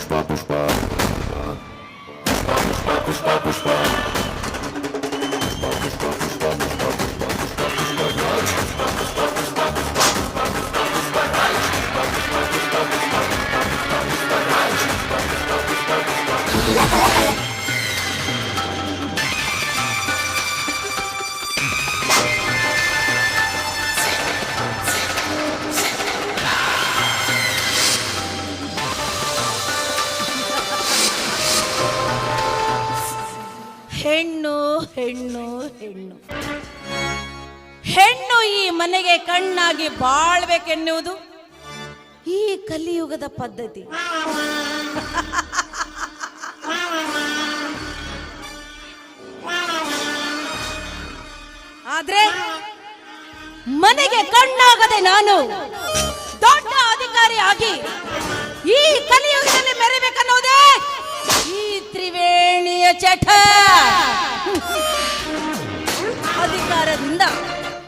пушпа, пушпа. Пушпа, пушпа, пушпа, пушпа. Пушпа, пушпа. ಹೆಣ್ಣು ಹೆಣ್ಣು ಹೆಣ್ಣು. ಹೆಣ್ಣು ಈ ಮನೆಗೆ ಕಣ್ಣಾಗಿ ಬಾಳ್ಬೇಕೆನ್ನುವುದು ಈ ಕಲಿಯುಗದ ಪದ್ಧತಿ. ಆದ್ರೆ ಮನೆಗೆ ಕಣ್ಣಾಗದೆ ನಾನು ದೊಡ್ಡ ಅಧಿಕಾರಿಯಾಗಿ ಈ ಕಲಿಯುಗದಲ್ಲಿ ಚಟ ಅಧಿಕಾರದಿಂದ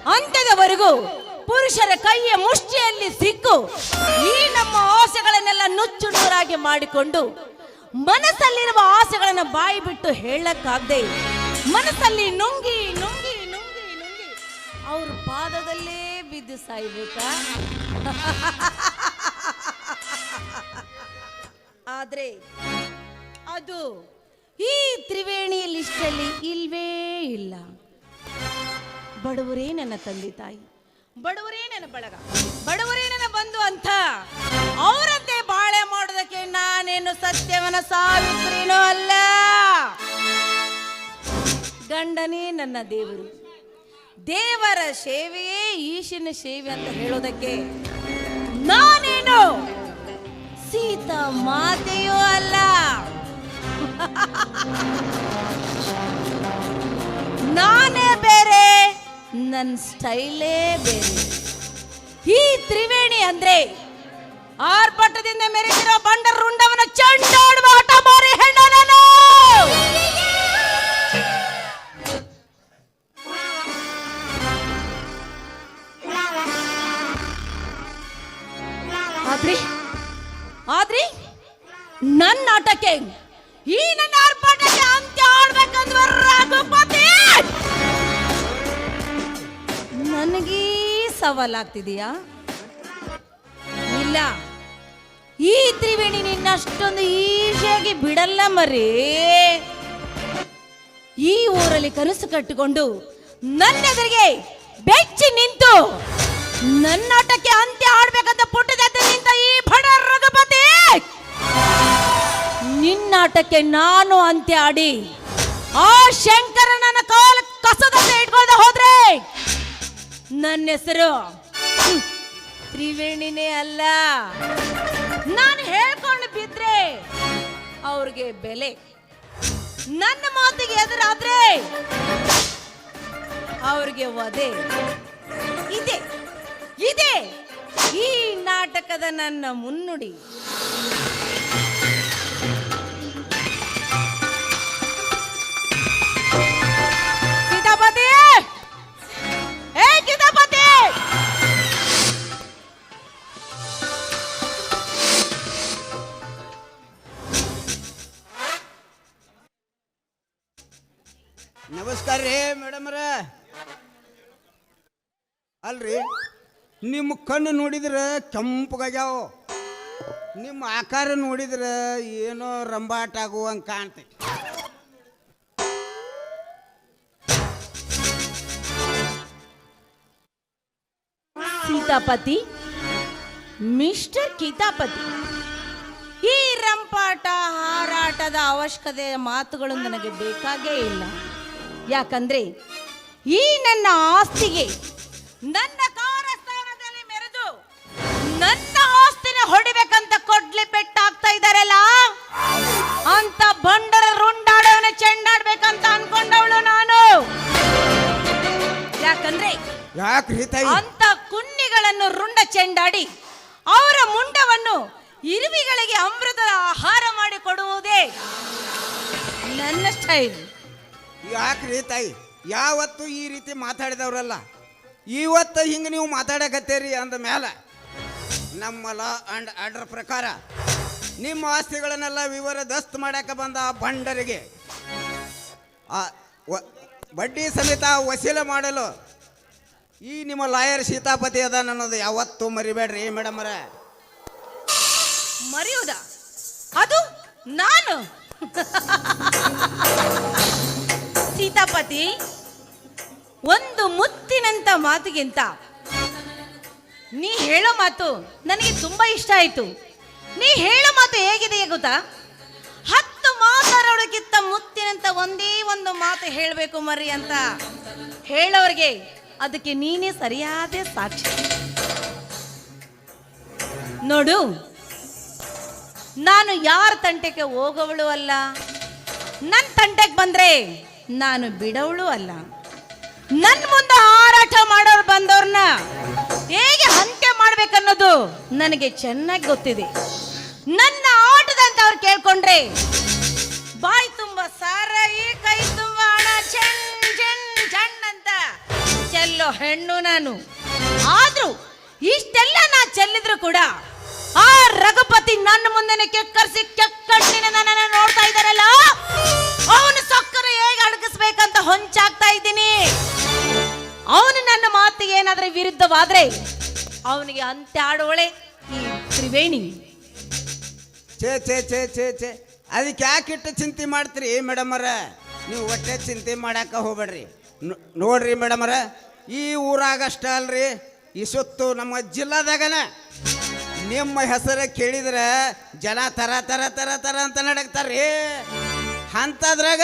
ಅಂತ್ಯದವರೆಗೂ ಪುರುಷರ ಕೈಯ ಮುಷ್ಟಿಯಲ್ಲಿ ಸಿಕ್ಕು. ಈ ನಮ್ಮ ಆಸೆಗಳನ್ನೆಲ್ಲ ನುಚ್ಚು ನೂರಾಗಿ ಮಾಡಿಕೊಂಡು ಮನಸ್ಸಲ್ಲಿರುವ ಆಸೆಗಳನ್ನು ಬಾಯಿ ಬಿಟ್ಟು ಹೇಳಕ್ಕಾಗದೆ ಮನಸ್ಸಲ್ಲಿ ನುಂಗಿ ನುಂಗಿ ನುಂಗಿ ನುಂಗಿ ಅವ್ರ ಪಾದದಲ್ಲೇ ಬಿದ್ದು ಸಾಯ್ಬೇಕಾ? ಆದ್ರೆ ಅದು ಈ ತ್ರಿವೇಣಿ ಲಿಸ್ಟಲ್ಲಿ ಇಲ್ವೇ ಇಲ್ಲ. ಬಡವರೇ ನನ್ನ ತಂದೆ ತಾಯಿ. ಬಡವರೇ ನನ್ನ ಬಳಗ. ಬಡವರೇ ನನ್ನ ಬಂಧು ಅಂತ ಅವರಂತೆ ಬಾಳೆ ಮಾಡೋದಕ್ಕೆ ನಾನೇನು ಸತ್ಯವನ ಸಾವಿತ್ರಿನೂ ಅಲ್ಲ. ಗಂಡನೇ ನನ್ನ ದೇವರು. ದೇವರ ಸೇವೆಯೇ ಈಶಿನ ಸೇವೆ ಅಂತ ಹೇಳೋದಕ್ಕೆ ನಾನೇನು ಸೀತಾ ಮಾತೆಯೂ ಅಲ್ಲ. ನಾನೇ ಬೇರೆ ನನ್ನ ಸ್ಟೈಲೇ ಬೇರೆ. ಈ ತ್ರಿವೇಣಿ ಅಂದ್ರೆ ಆರ್ಭಟದಿಂದ ಮೆರೆದಿರೋ ಬಂಡರ್ ರುಂಡವನ ಚಂಡಾಡುವ ಹಠ ಮಾರಿ ಹೆಣ್ಣನನು ನಾನು! ಆದ್ರಿ? ಆದ್ರಿ? ನನ್ನ ಆಟಕ್ಕೆ ಈ ನನ್ನ ಆರ್ಭಟಕ್ಕೆ ಅಂತ್ಯ ಆಡ್ಬೇಕಂದ್ರ ರಘುಪತಿ! ನನಗೀ ಸವಾಲಾಗ್ತಿದೆಯಾ? ಇಲ್ಲ. ಈ ತ್ರಿವೇಣಿ ನಿನ್ನಷ್ಟೊಂದು ಈಸಿಯಾಗಿ ಬಿಡಲ್ಲ ಮರಿ. ಈ ಊರಲ್ಲಿ ಕನಸು ಕಟ್ಟಿಕೊಂಡು ನನ್ನೆದುರಿಗೆ ಬೆಚ್ಚಿ ನಿಂತು ನನ್ನ ಆಟಕ್ಕೆ ಅಂತ್ಯ ಆಡ್ಬೇಕಂತ ಪುಟ್ಟದ ನಿಂತ ಈ ಬಡ ರಘುಪತಿ! ನಿನ್ನಾಟಕ್ಕೆ ನಾನು ಅಂತ್ಯ ಆಡಿ, ಆ ಶಂಕರ ನನ್ನ ಕಾಲ ಕಸದಂತೆ ಇಟ್ಕೊಳ್ದೆ ಹೋದ್ರೆ ನನ್ನ ಹೆಸರು ತ್ರಿವೇಣಿನೇ ಅಲ್ಲ. ನಾನು ಹೇಳ್ಕೊಂಡು ಬಿದ್ರೆ ಅವ್ರಿಗೆ ಬೆಲೆ. ನನ್ನ ಮಾತಿಗೆ ಎದುರಾದ್ರೆ ಅವ್ರಿಗೆ ವಧೆ. ಇದೆ ಇದೆ. ಈ ನಾಟಕದ ನನ್ನ ಮುನ್ನುಡಿ. ಅಲ್ರಿ? ನಿಮ್ಮ ಕಣ್ಣು ನೋಡಿದ್ರೆ ಕೆಂಪಗಾಗ್ಯಾವ. ನಿಮ್ಮ ಆಕಾರ ನೋಡಿದ್ರೆ ಏನೋ ರಂಬಾಟ ಆಗುವಂಗೆ ಕಾಣ್ತೈತಿ. ಸೀತಾಪತಿ, ಮಿಸ್ಟರ್ ಕೀತಾಪತಿ, ಈ ರಂಪಾಟ, ಹಾರಾಟದ ಅವಶ್ಯಕತೆ ಮಾತುಗಳು ನನಗೆ ಬೇಕಾಗೇ ಇಲ್ಲ. ಯಾಕಂದ್ರೆ ಈ ನನ್ನ ಆಸ್ತಿಗೆ ನನ್ನ ಕಾರಸ್ಥಾನದಲ್ಲಿ ಮೆರೆದು ನನ್ನ ಆಸ್ತಿನ ಹೊಡಿಬೇಕಂತ ಕೊಡ್ಲಿ ಪೆಟ್ಟಾಗ್ತಾ ಇದಾರಲ್ಲ ಅಂತ ಬಂಡರ ರುಂಡಾಡವನ ಚೆಂಡಾಡ್ಬೇಕಂತ ಅನ್ಕೊಂಡವಳು ನಾನು. ಯಾಕಂದ್ರೆ ಯಾಕ್ರಿ ತಾಯಿ? ಅಂತ ಕುನ್ನಿಗಳನ್ನು ರುಂಡ ಚೆಂಡಾಡಿ ಅವರ ಮುಂಡವನ್ನು ಇರುವಿಗಳಿಗೆ ಅಮೃತ ಆಹಾರ ಮಾಡಿ ಕೊಡುವುದೇ ನನ್ನ ಸ್ಟೈಲ್ ಯಾಕ್ರಿ ತಾಯಿ? ಯಾವತ್ತು ಈ ರೀತಿ ಮಾತಾಡಿದವ್ರಲ್ಲ. ಇವತ್ತು ಹಿಂಗೆ ನೀವು ಮಾತಾಡಕತ್ತೀರಿ ಅಂದ ಮೇಲೆ ನಮ್ಮ ಲಾ ಅಂಡ್ ಆರ್ಡರ್ ಪ್ರಕಾರ ನಿಮ್ಮ ಆಸ್ತಿಗಳನ್ನೆಲ್ಲ ವಿವರ ದಸ್ತ್ ಮಾಡಕ ಬಂದ ಆ ಬಂಡರಿಗೆ ಆ ಬಡ್ಡಿ ಸಮೇತ ವಸೀಲು ಮಾಡಲು ಈ ನಿಮ್ಮ ಲಾಯರ್ ಸೀತಾಪತಿ ಅದ ಅನ್ನೋದು ಯಾವತ್ತೂ ಮರಿಬೇಡ್ರಿ ಮೇಡಮರ. ಮರೆಯೋದ? ಅದು ನಾನು? ಸೀತಾಪತಿ ಒಂದು ಮುತ್ತಿನಂತ ಮಾತಿಗಿಂತ ನೀ ಹೇಳೋ ಮಾತು ನನಗೆ ತುಂಬಾ ಇಷ್ಟ ಆಯ್ತು. ನೀ ಹೇಳೋ ಮಾತು ಹೇಗಿದೆ ಗೊತ್ತಾ? ಹತ್ತು ಮಾತಾಡೋಕ್ಕಿಂತ ಮುತ್ತಿನಂತ ಒಂದೇ ಒಂದು ಮಾತು ಹೇಳಬೇಕು ಮರಿ ಅಂತ. ಹೇಳೋರಿಗೆ ಅದಕ್ಕೆ ನೀನೇ ಸರಿಯಾದ ಸಾಕ್ಷಿ. ನೋಡು, ನಾನು ಯಾರ ತಂಟೆಗೆ ಹೋಗವಳು ಅಲ್ಲ. ನನ್ನ ತಂಟೆಗೆ ಬಂದ್ರೆ ನಾನು ಬಿಡವಳು ಅಲ್ಲ. ನನ್ನ ಮುಂದೆ ಹಾರಾಟ ಮಾಡೋರು ಬಂದವ್ರನ್ನ ಹೇಗೆ ಹಂಕೆ ಮಾಡ್ಬೇಕನ್ನೋದು ನನಗೆ ಚೆನ್ನಾಗಿ ಗೊತ್ತಿದೆ. ನನ್ನ ಆಟದಂತ ಅವ್ರು ಕೇಳ್ಕೊಂಡ್ರೆ ಬಾಯಿ ತುಂಬ ಈ ಕೈ ತುಂಬ ಹಣ ಚೆನ್ ಚೆನ್ ಅಂತ ಚೆಲ್ಲೋ ಹೆಣ್ಣು ನಾನು. ಆದ್ರೂ ಇಷ್ಟೆಲ್ಲ ನಾ ಚೆಲ್ಲಿದ್ರು ಕೂಡ ಆ ರಘುಪತಿ ನನ್ನ ಮುಂದೆನೆ ಕೆಕ್ಕರ್ಸಿ ಕೆಕ್ಕಣ್ಣಿನ ನನ್ನ ನೋಡ್ತಾ ಇದ್ದಾರಲ್ಲ, ಅವನು ಸಕ್ಕರೆ ಹೇಗೆ ಅಡಗಿಸ್ಬೇಕಂತ ಹೊಂಚಾಗ್ತಾ ಇದ್ದೀನಿ. ಅವನು ನನ್ನ ಮಾತಿಗೆ ಏನಾದ್ರೆ ವಿರುದ್ಧವಾದ್ರೆ ಅವನಿಗೆ ಅಂತ್ಯ ಆಡೋಳೆ ಈ ತ್ರಿವೇಣಿ. ಛೇ ಛೇ ಛೇ ಛೇ ಛೇ. ಅದಕ್ಕೆ ಯಾಕೆ ಇಟ್ಟು ಚಿಂತೆ ಮಾಡ್ತೀರಿ, ಮೇಡಮರ? ನೀವು ಒಟ್ಟೆ ಚಿಂತೆ ಮಾಡಾಕ ಹೋಗ್ಬೇಡ್ರಿ. ನೋಡ್ರಿ ಮೇಡಮರ, ಈ ಊರಾಗಷ್ಟ ಅಲ್ರಿ, ಈ ಸುತ್ತು ನಮ್ಮ ಜಿಲ್ಲಾದಾಗನ. ನಿಮ್ಮ ಹೆಸರು ಕೇಳಿದ್ರೆ ಜನ ತರ ತರ ತರ ತರ ಅಂತ ನಡಕ್ತಾರ್ರಿ ಅಂಥದ್ರಾಗ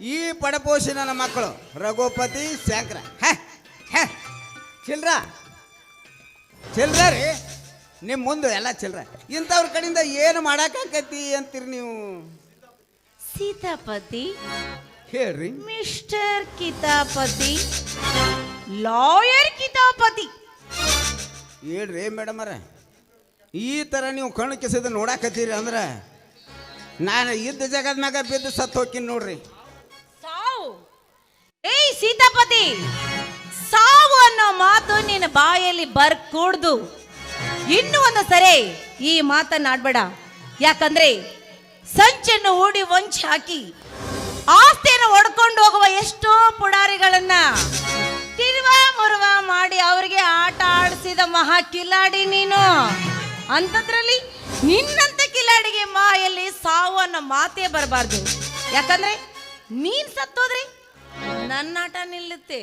ಈ ಪಡಪೋಷಿ ನನ್ನ ಮಕ್ಕಳು ರಘುಪತಿ ಶಂಕರ. ಚಿಲ್ರ. ಚಿಲ್ರ ರೀ ನಿಮ್ಮ ಮುಂದೆ ಎಲ್ಲ ಚಿಲ್ರ. ಇಂಥವ್ರ ಕಡೆಯಿಂದ ಏನು ಮಾಡಕ್ಕಾಕತಿ ಅಂತೀರಿ ನೀವು? ಸೀತಾಪತಿ ಹೇಳ್ರಿ. Mister Kitapati lawyer Kitapati. ಹೇಳ್ರಿ ಮೇಡಮರ ಈ ಥರ ನೀವು ಕಣ್ಣು ಕೆಸದ ನೋಡಾಕತ್ತೀರಿ ಅಂದ್ರೆ ನಾನು ಇದ್ದ ಜಗದ ಮ್ಯಾಗ ಬಿದ್ದು ಸತ್ತು ಹೋಗ್ತೀನಿ ನೋಡ್ರಿ. ಸೀತಾಪತಿ ಸಾವು ಅನ್ನೋ ಮಾತು ನಿನ್ನ ಬಾಯಲ್ಲಿ ಬರ್ಕೂಡ್ದು. ಇನ್ನೂ ಒಂದು ಸರಿ ಈ ಮಾತನ್ನಾಡ್ಬೇಡ. ಯಾಕಂದ್ರೆ ಸಂಚನ್ನು ಹೂಡಿ ವಂಚಿ ಹಾಕಿ ಆಸ್ತಿಯನ್ನು ಒಡ್ಕೊಂಡು ಹೋಗುವ ಎಷ್ಟೋ ಪುಡಾರಿಗಳನ್ನ ತಿರುವ ಮುರುವ ಮಾಡಿ ಅವರಿಗೆ ಆಟ ಆಡಿಸಿದ ಮಹಾ ಕಿಲಾಡಿ ನೀನು. ಅಂಥದ್ರಲ್ಲಿ ನಿನ್ನಂತ ಕಿಲಾಡಿಗೆ ಮಾಯಲ್ಲಿ ಸಾವು ಅನ್ನೋ ಮಾತೇ ಬರಬಾರ್ದು. ಯಾಕಂದ್ರೆ ನೀನ್ ಸತ್ತೋದ್ರಿ ನನ್ನ ಆಟ ನಿಲ್ಲುತ್ತೆ.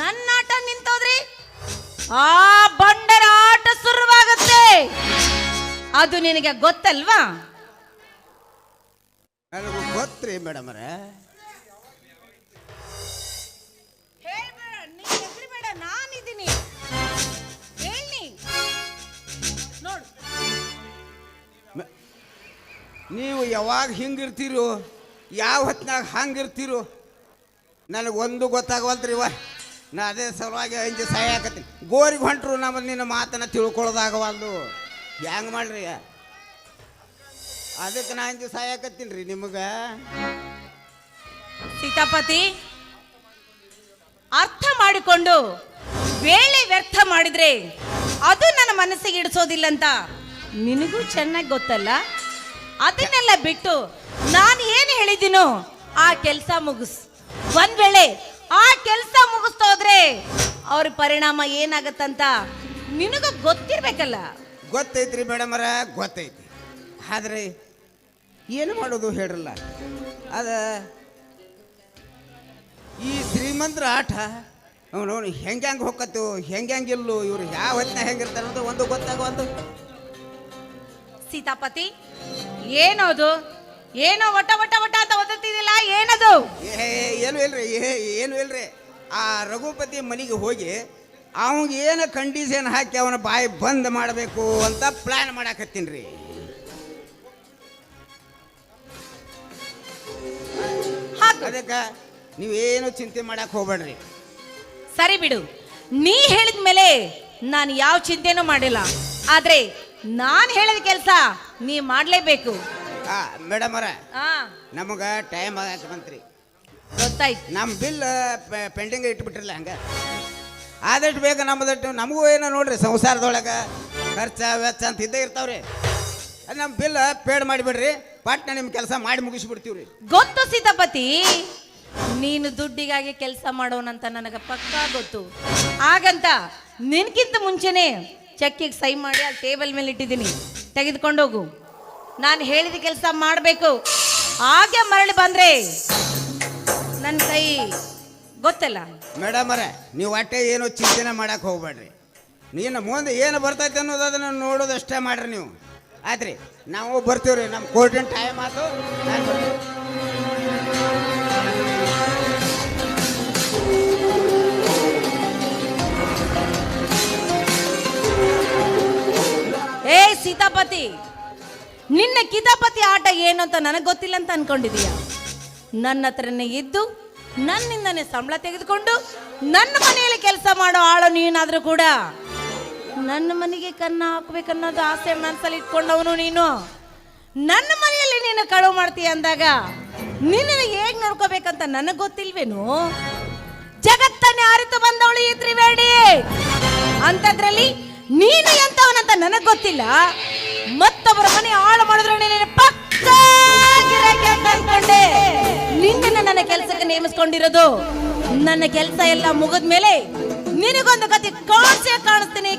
ನನ್ನ ಆಟ ನಿಂತೋದ್ರಿ ಆ ಬಂಡರ ಆಟ ಶುರುವಾಗುತ್ತೆ. ಅದು ನಿನಗೆ ಗೊತ್ತಲ್ವಾ? ನನಗೂ ಗೊತ್ತ್ರಿ ನೋಡು. ನೀವು ಯಾವಾಗ ಹಿಂಗಿರ್ತೀರೋ ಯಾವ ಹೊತ್ನಾಗ ಹಂಗಿರ್ತೀರೋ ನನಗೆ ಒಂದು ಗೊತ್ತಾಗವಲ್ತ್ರಿ ಇವ ನಾ ಅದೇ ಸಲುವಾಗಿ ಅಂಜಿ ಸಾಯಾಕತ್ತೀನಿ ಗೋರಿಗೆ ಹೊಂಟ್ರು ನಮ್ಮ ನಿನ್ನ ಮಾತನ್ನು ತಿಳ್ಕೊಳ್ಳೋದಾಗವಲ್ದು ಹ್ಯಾಂಗ ಮಾಡ್ರಿ? ಅದಕ್ಕೆ ನಾ ಅಂಜಿ ಸಾಯಾಕತ್ತೀನಿ ರೀ ನಿಮಗೆ. ಸೀತಾಪತಿ, ಅರ್ಥ ಮಾಡಿಕೊಂಡು ವೇಳೆ ವ್ಯರ್ಥ ಮಾಡಿದ್ರೆ ಅದು ನನ್ನ ಮನಸ್ಸಿಗೆ ಇಡಿಸೋದಿಲ್ಲ ಅಂತ ನಿನಗೂ ಚೆನ್ನಾಗಿ ಗೊತ್ತಲ್ಲ? ಅದನ್ನೆಲ್ಲ ಬಿಟ್ಟು ನಾನು ಏನು ಹೇಳಿದ್ದೀನೋ ಆ ಕೆಲಸ ಮುಗಿಸ್. ಒಂದ್ ವೇಳೆ ಆ ಕೆಲಸ ಮುಗಿಸ್ತೋದ್ರೆ ಅವ್ರ ಪರಿಣಾಮ ಏನಾಗತ್ತಂತ ನಿನಗ ಗೊತ್ತಿರ್ಬೇಕಲ್ಲ. ಗೊತ್ತೈತ್ರಿ ಮೇಡಮರ ಗೊತ್ತೈತಿ. ಆದ್ರೆ ಏನು ಮಾಡೋದು ಹೇಳ್ರಲ್ಲ. ಅದ ಈ ಶ್ರೀಮಂತರ ಆಟ ಅವನು ಹೆಂಗೆ ಹೆಂಗೆ ಹೊಕ್ಕತ್ತು ಹೆಂಗೆ ಹೆಂಗಿಲ್ಲು ಇವ್ರು ಯಾವ ಹೊತ್ತಿನ ಹೆಂಗಿರ್ತಾರೆ ಅನ್ನೋದು ಒಂದು ಗೊತ್ತಾಗವಲ್ದು. ಸೀತಾಪತಿ ಏನದು ಏನೋ ಒಟ ಒಟ ಒಟ ಅಂತ ಒದತ್ತಿದಿಲ್ಲ ಏನದು? ಏ ಏನು ಇಲ್ರಿ ಏ ಏನು ಇಲ್ರಿ ಆ ರಘುಪತಿ ಮನೆಗೆ ಹೋಗಿ ಅವಂಗೆ ಏನು ಕಂಡೀಷನ್ ಹಾಕಿ ಅವನ ಬಾಯಿ ಬಂದ್ ಮಾಡಬೇಕು ಅಂತ ಪ್ಲ್ಯಾನ್ ಮಾಡಾಕತ್ತೀನಿ ರೀ. ಅದಕ್ಕೆ ನೀವೇನು ಚಿಂತೆ ಮಾಡಕ್ ಹೋಗ್ಬೇಡ್ರಿ. ಸರಿ ಬಿಡು. ನೀ ಹೇಳಿದ ಮೇಲೆ ನಾನು ಯಾವ ಚಿಂತೆನೂ ಮಾಡಿಲ್ಲ. ಆದ್ರೆ ನಾನು ಹೇಳಿದ ಕೆಲಸ ನೀ ಮಾಡಲೇಬೇಕು. ಆ ಅವರ ನಮಗ ನಮಗೆ ಟೈಮ್ ಆಗತ್ತೆ ಮಂತ್ರಿ. ಗೊತ್ತಾಯ್ತು. ನಮ್ಮ ಬಿಲ್ ಪೆಂಡಿಂಗ್ ಇಟ್ಬಿಟ್ರಲ್ಲ ಹಂಗ. ಆದಷ್ಟು ಬೇಗ ನಮ್ಮದಟ್ಟು ನಮಗೂ ಏನೋ ನೋಡ್ರಿ ಸಂಸಾರದೊಳಗೆ ಖರ್ಚು ವೆಚ್ಚ ಅಂತ ಇದ್ದೇ ಇರ್ತಾವ್ರಿ. ನಮ್ಮ ಬಿಲ್ ಪೇಡ್ ಮಾಡಿಬಿಡ್ರಿ ಪಟ್ನ ನಿಮ್ಮ ಕೆಲಸ ಮಾಡಿ ಮುಗಿಸ್ಬಿಡ್ತೀವ್ರಿ. ಗೊತ್ತು ಸೀತಾಪತಿ ನೀನು ದುಡ್ಡಿಗಾಗಿ ಕೆಲಸ ಮಾಡೋನಂತ ನನಗೆ ಪಕ್ಕಾ ಗೊತ್ತು. ಹಾಗಂತ ನಿನ್ಕಿಂತ ಮುಂಚೆನೆ ಚೆಕ್ಕಿಗೆ ಸೈ ಮಾಡಿ ಅಲ್ಲಿ ಟೇಬಲ್ ಮೇಲೆ ಇಟ್ಟಿದ್ದೀನಿ ತೆಗೆದುಕೊಂಡೋಗು ನಾನು ಹೇಳಿದ ಕೆಲಸ ಮಾಡಬೇಕು. ಹಾಗೆ ಮರಳಿ ಬಂದ್ರೆ ನನ್ನ ಕೈ ಗೊತ್ತಲ್ಲ. ಮೇಡಮರ ನೀವು ಒಟ್ಟೆ ಏನು ಚಿಂತನೆ ಮಾಡಕ್ಕೆ ಹೋಗ್ಬೇಡ್ರಿ. ನೀನು ಮುಂದೆ ಏನು ಬರ್ತೈತೆ ಅನ್ನೋದು ಅದನ್ನು ನೋಡೋದಷ್ಟೇ ಮಾಡ್ರಿ ನೀವು. ಆಯ್ತ್ರಿ ನಾವು ಬರ್ತೀವ್ರಿ ನಮ್ಮ ಕೋರ್ಟಿನ ಟೈಮ್ ಆಯ್ತು ನಾನು. ಏ ಸೀತಾಪತಿ ನಿನ್ನ ಕಿತಾಪತಿ ಆಟ ಏನು ಅಂತ ನನಗೆ ಗೊತ್ತಿಲ್ಲ ಅಂತ ಅನ್ಕೊಂಡಿದೀಯ? ನನ್ನ ಹತ್ರನೇ ಇದ್ದು, ನನ್ನಿಂದನೇ ಸಂಬಳ ತೆಗೆದುಕೊಂಡು ನನ್ನ ಮನೆಯಲ್ಲಿ ಕೆಲಸ ಮಾಡೋ ಆಳು ನೀನಾದ್ರೂ ಕೂಡ ನನ್ನ ಮನೆಗೆ ಕನ್ನ ಹಾಕ್ಬೇಕನ್ನೋದು ಆಸೆ ಮನಸ್ಸಲ್ಲಿ ಇಟ್ಕೊಂಡವನು ನೀನು. ನನ್ನ ಮನೆಯಲ್ಲಿ ನೀನು ಕಳುವು ಮಾಡ್ತೀಯ ಅಂದಾಗ ನಿನ್ನನ್ನು ಹೇಗ್ ನೋಡ್ಕೋಬೇಕಂತ ನನಗೆ ಗೊತ್ತಿಲ್ವೇನು? ಜಗತ್ತನ್ನೇ ಅರಿತು ಬಂದವಳು ಈ ತ್ರಿವೇಣಿ. ಅಂತದ್ರಲ್ಲಿ ನೀನು ಎಂತವನಂತ ನನಗೆ ಗೊತ್ತಿಲ್ಲ. ಮತ್ತೊಬ್ಬರ ಮನೆ ಹಾಳು ಮಾಡಿದ್ರು ನೀನು ನಿನ್ನನ್ನ ನನ್ನ ಕೆಲಸಕ್ಕೆ ನೇಮಿಸ್ಕೊಂಡಿರೋದು. ನನ್ನ ಕೆಲಸ ಎಲ್ಲ ಮುಗಿದ ಮೇಲೆ ನಿನಗೊಂದು ಕತೆ ಕಾಣಿಸೇ ಕಾಣಿಸ್ತೀನಿ